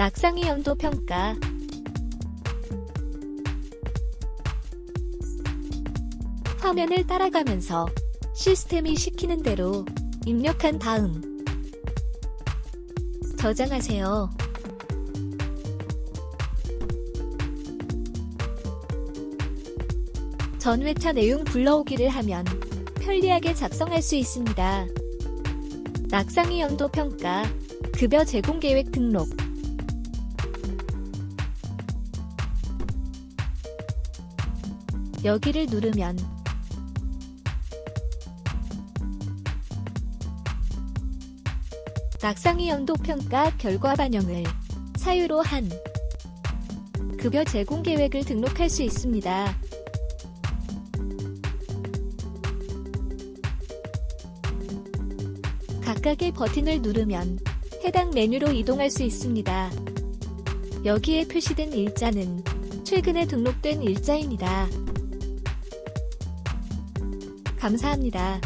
낙상이 연도 평가 화면을 따라가면서 시스템이 시키는 대로 입력한 다음 저장하세요. 전회차 내용 불러오기를 하면 편리하게 작성할 수 있습니다. 낙상이 연도 평가, 급여 제공 계획 등록. 여기를 누르면 낙상이 연도 평가 결과 반영을 사유로 한 급여 제공 계획을 등록할 수 있습니다. 각각의 버튼을 누르면 해당 메뉴로 이동할 수 있습니다. 여기에 표시된 일자는 최근에 등록된 일자입니다. 감사합니다.